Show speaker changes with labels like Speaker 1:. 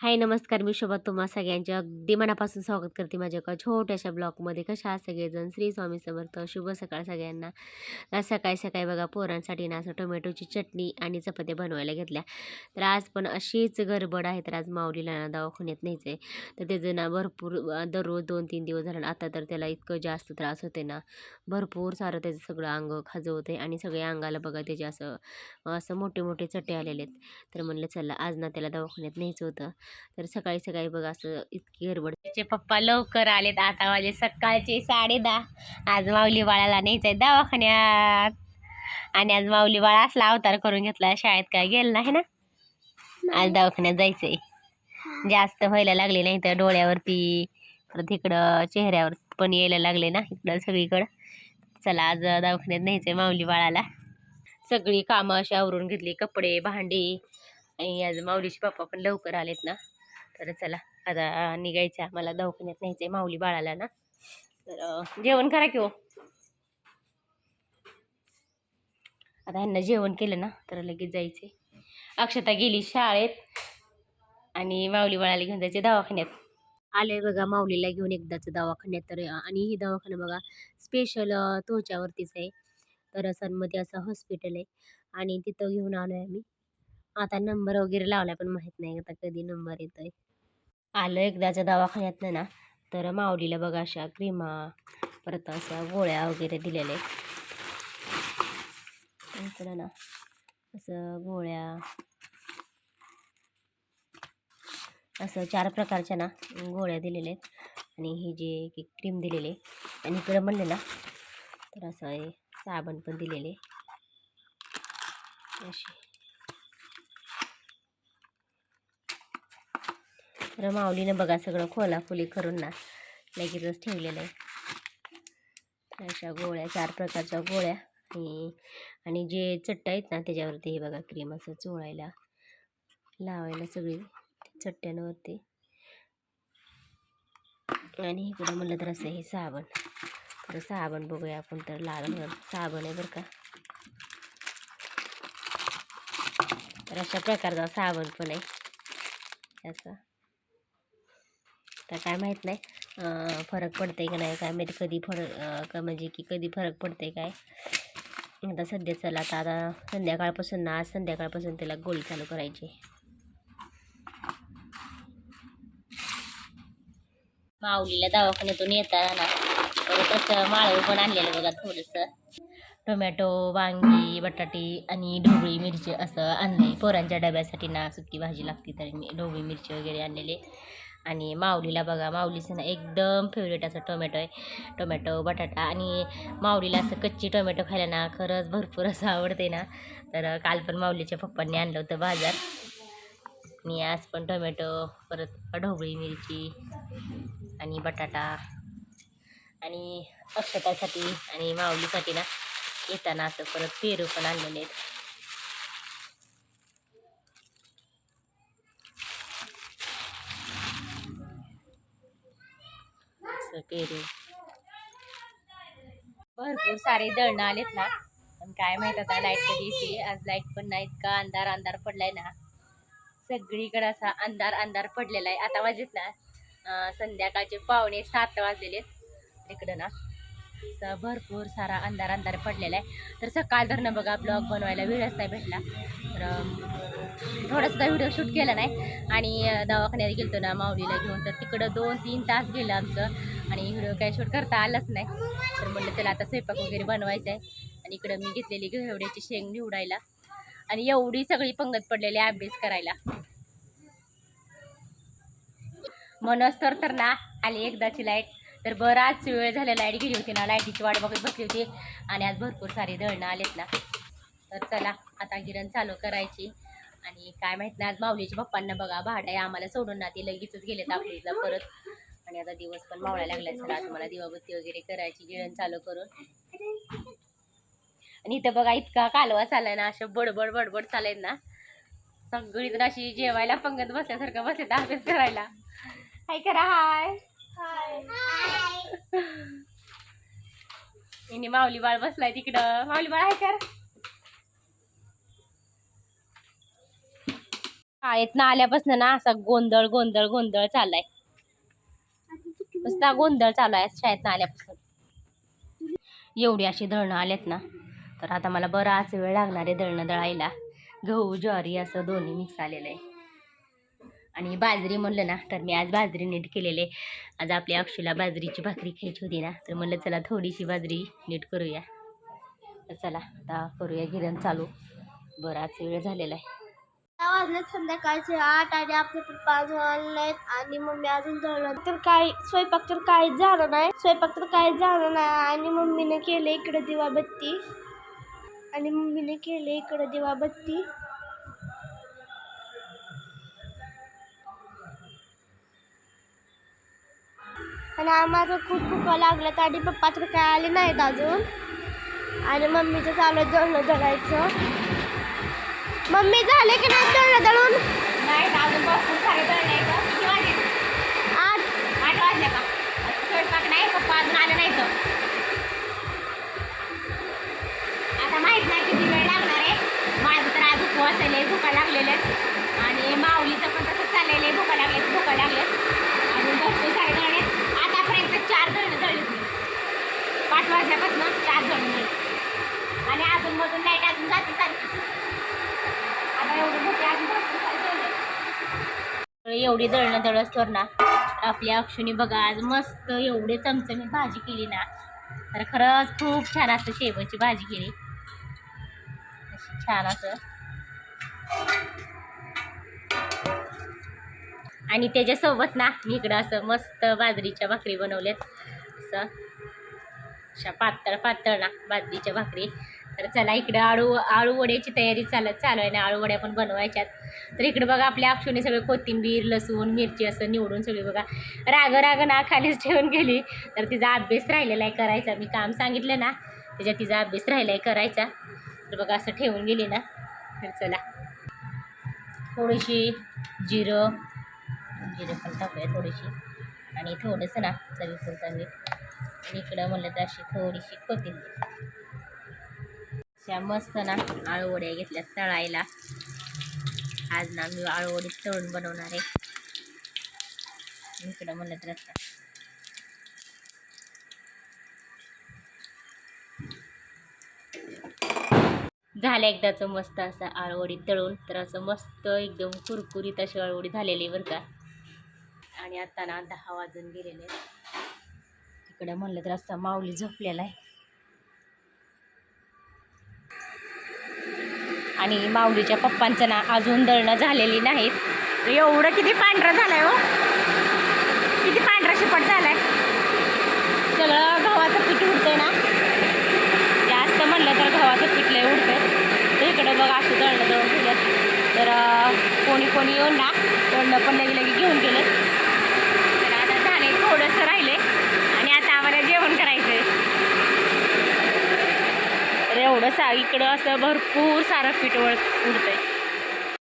Speaker 1: हाय नमस्कार. मी शोभा. तुम्हा सगळ्यांचे अगदी मनापासून स्वागत करते माझ्या एका छोट्याशा ब्लॉगमध्ये. कशा सगळेजण? श्री स्वामी समर्थ. शुभ सकाळ सगळ्यांना. आज सकाळी सकाळी बघा पोरांसाठी ना असं टोमॅटोची चटणी आणि चपात्या बनवायला घेतल्या. तर आज पण अशीच गडबड आहे. तर आज माऊलीला ना दवाखान्यात न्यायचं आहे तर त्याचं ना भरपूर दररोज दोन तीन दिवस झालं. आता तर त्याला इतकं जास्त त्रास होते ना. भरपूर सारं त्याचं सगळं अंग खाजवते आणि सगळ्या अंगाला बघा त्याचे असं असं मोठे मोठे चटे आलेले आहेत. तर म्हणलं चला आज ना त्याला दवाखान्यात न्यायचं होतं. तर सकाळी सकाळी बघा असं इतकी गडबड. त्याचे पप्पा लवकर आलेत आता वाजे सकाळचे साडे दहा. आज माऊली बाळाला न्यायचंय दवाखान्यात. आणि आज माऊली बाळा असला अवतार करून घेतला शाळेत काय गेलं नाही ना? आज दवाखान्यात जायचंय. जास्त व्हायला लागले नाही तर डोळ्यावरती परत इकडं चेहऱ्यावर पण यायला लागले ना इकडं सगळीकडं. चला आज दवाखान्यात न्यायचंय माऊली बाळाला. सगळी कामं अशी आवरून घेतली कपडे भांडी आणि आज माऊलीचे पप्पा पण लवकर आलेत ना. तर चला आता निघायचं आहे. मला दवाखान्यात न्यायचं आहे माऊली बाळाला ना. तर जेवण करा की हो. आता ह्यांना जेवण केलं ना तर लगेच जायचे अक्षता गेली शाळेत आणि माऊली बाळाला घेऊन जायचे दवाखान्यात. आले बघा माऊलीला घेऊन एकदाच दवाखान्यात. तर आणि ही दवाखाना बघा स्पेशल त्वचावरतीच आहे. तर सनमध्ये असं हॉस्पिटल आहे. आणि तिथं घेऊन आलो आहे आम्ही. आता नंबर वगैरे लावला पण माहीत नाही आता कधी नंबर येतोय. आलं एकदाच्या दवाखान्यातनं ना तर माऊलीला बघा अशा क्रीमा परत अशा गोळ्या वगैरे दिलेल्या आहेत. इकडं ना असं गोळ्या असं चार प्रकारच्या ना गोळ्या दिलेल्या आहेत. आणि हे जे एक क्रीम दिलेले आणि इकडं म्हणले ना तर असं साबण पण दिलेले अशी. तर माऊलीनं बघा सगळं खोलाखोली करून ना लगेचच ठेवलेलं आहे. अशा गोळ्या चार प्रकारच्या गोळ्या आणि आणि जे चट्ट्या आहेत ना त्याच्यावरती हे बघा क्रीम असं चोळायला लावायला सगळी चट्ट्यांवरती. आणि इकडं म्हणलं तर असं हे साबण तर साबण बघूया आपण तर लाल साबण आहे बरं का. तर अशा प्रकारचा साबण पण आहे. असं. तर काय माहीत नाही फरक पडते का नाही काय माहिती कधी फरक का म्हणजे की कधी फरक पडते काय. आता सध्या चला आता आता संध्याकाळपासून ना आज संध्याकाळपासून त्याला गोळी चालू करायची. माऊलीला दवाखान्यातून येताना तसं माळ माळव पण आणलेलं बघा थोडंसं. टोमॅटो वांगी बटाटी आणि ढोबळी मिरची असं आणले पोरांच्या डब्यासाठी ना सुकी भाजी लागते तर मी ढोबळी मिरची वगैरे आणलेले. आणि माऊलीला बघा माऊलीचं ना एकदम फेवरेट असं टोमॅटो आहे. टोमॅटो बटाटा आणि माऊलीला असं कच्ची टोमॅटो खायला ना खरंच भरपूर असं आवडते ना. तर काल पण माऊलीच्या पप्पांनी आणलं होतं बाजार. मी आज पण टोमॅटो परत ढोबळी मिरची आणि बटाटा आणि अक्षतासाठी आणि माऊलीसाठी ना येताना असं परत पेरू पण आणलेले आहेत. असं पेरू भरपूर सारे दळणं आलेत ना. पण काय माहीत आता लाइट कधी येते? आज लाइट पण नाही इतका अंधार अंधार पडलाय ना. सगळीकडे असा अंधार अंधार पडलेला आहे. आता वाजेत ना. संध्याकाळचे पावणे सात वाजलेले आहेत इकडं ना. असं भरपूर सारा अंधार अंधार पडलेला आहे. तर सकाळ धरणं बघा ब्लॉग बनवायला वेळच नाही भेटला. तर अं, थोडासा व्हिडिओ शूट केला नाही. आणि दवाखान्यात गेलतो ना माऊलीला घेऊन. तर तिकडं दोन तीन तास गेलं आमचं. आणि व्हिडिओ काय शूट करता आलाच नाही. तर म्हणलं त्याला आता स्वयंपाक वगैरे बनवायचा आहे आणि इकडं मी घेतलेली घेवड्याची शेंग निवडायला. आणि एवढी सगळी पंगत पडलेली आहे अभ्यास करायला. मनस तर तर ना आली एकदाची लाइट. तर बराच वेळ झाला लाइट गेली होती ना. लाईटीची वाट बघत बसली होती. आणि आज भरपूर सारे दळणं आलेत ना. तर चला आता गिरण चालू करायची. आणि काय माहीत नाही आज माऊलीच्या पप्पांना बघा भाडं आहे. आम्हाला सोडून ना ते लगेचच गेलेत आपलीला परत. आणि आता दिवस पण मावळायला लागलाय चला आता मला दिवाबत्ती वगैरे करायची गिरण चालू करून. आणि इथं बघा इतका कालवा चालाय ना असं बडबड बडबड चालाय ना. सगळीजण अशी जेवायला पंगत बसल्यासारखं बसले अभ्यास करायला. हाय करा हाय. हिने माऊली बाळ बसलाय तिकडं. माऊली बाळ हाय कर. शाळेत ना आल्यापासून ना असा गोंधळ गोंधळ गोंधळ चाललाय. नुसता गोंधळ चालू आहे शाळेतनं आल्यापासून. एवढी अशी दळणं आल्यात ना तर आता मला बराच वेळ लागणार आहे दळणं दळायला. गहू ज्वारी असं दोन्ही मिक्स आलेलं आहे. आणि बाजरी म्हणलं ना तर मी आज बाजरी नीट केलेले आज आपल्या अक्षूला बाजरीची भाकरी खायची होती ना तर म्हणलं चला थोडीशी बाजरी नीट करूया. तर चला आता करूया गिरण चालू. बराच वेळ झालेला आहे.
Speaker 2: दहा संध्याकाळचे आठ आणि आपले पप्पा झालेत आणि मम्मी अजून झालं तर काही स्वयंपाक तर काहीच झालं नाही. स्वयंपाक तर काहीच झालं नाही. आणि मम्मीने केले इकडे दिवाबत्ती. आणि मम्मीने केले इकडे दिवाबत्ती. आणि आम्हाला खूप खूप लागलं आणि पप्पा तर काय आले नाहीत अजून. आणि मम्मीचं चालू आहे दळणं मम्मी झाले की नाही दळणं दळून?
Speaker 1: नाही अजून भरपूर सारे. किती वाजले?
Speaker 2: आठ.
Speaker 1: आठ वाजले का? स्वयंपाक नाही पप्पा अजून आलं नाही तर आता माहीत नाही किती वेळ लागणार आहे. माझं तर आज उपवास आहे भुका लागलेले आहेत. आणि माऊलीचं पण तसंच चाललेलं आहे भुका लागले भुका लागले अजून भरपूर सारे आतापर्यंत चार दळणं दळली पाच वाजल्यापासून चार दळणं दळली आणि अजून मधून लाइट अजून जाते सारखी एवढी दळणं दळसवर ना आपल्या अक्षुनी बघा आज मस्त एवढे चमचमीत भाजी केली ना. तर खरंच खूप छान असं शेवची भाजी केली. अशी छान असं. आणि त्याच्यासोबत ना मी इकडं असं मस्त बाजरीच्या भाकरी बनवल्यात. असं. अशा पातळ पातळ ना बाजरीच्या भाकरी. तर चला इकडं आळू आळू वड्याची तयारी चालत चालू आहे ना. आळू वड्या पण बनवायच्यात. तर इकडे बघा आपल्या अक्षुने सगळं कोथिंबीर लसूण मिरची असं निवडून सगळी बघा. राग राग ना खालीच ठेवून गेली. तर तिचा अभ्यास राहिलेला आहे करायचा. मी काम सांगितलं ना त्याच्या तिचा अभ्यास राहिला आहे करायचा. तर बघा असं ठेवून गेली ना. तर चला. थोडीशी जिरं जिरं पण टाकूया थोडीशी. आणि थोडंसं ना चवीपुरता मीठ. आणि इकडं म्हणलं तर अशी थोडीशी कोथिंबीर. अशा मस्त ना आळूवड्या घेतल्या तळायला. आज ना मी आळूवडी तळून बनवणार आहे. इकडं म्हणलं तर आता. झालं एकदाचं मस्त असं आळवडी तळून तर असं मस्त एकदम कुरकुरीत अशी आळवडी झालेली बरं का. आणि आता ना दहा वाजून गेलेले तिकडं म्हणलं तर असं माऊली झोपलेला आहे. आणि माऊलीच्या पप्पांचं ना अजून दळणं झालेली नाहीत. एवढं किती पांढरं झालंय हो? किती पांढरा शिपट झालाय? सगळं गव्हाचं पीठ उडतंय ना? जास्त म्हणलं तर गव्हाचं पीठ लय उडतंय. तर इकडं बघ असं दळणं दळून ठेवलं तर कोणी कोणी येऊन ना दळणं पण लगे लगे घेऊन गेले तर आता झाले थोडंसं राहिले आणि आता आम्हाला जेवण करायचं आहे तर एवढं सा इकडं असं भरपूर सारं पीठ वळ उडतंय.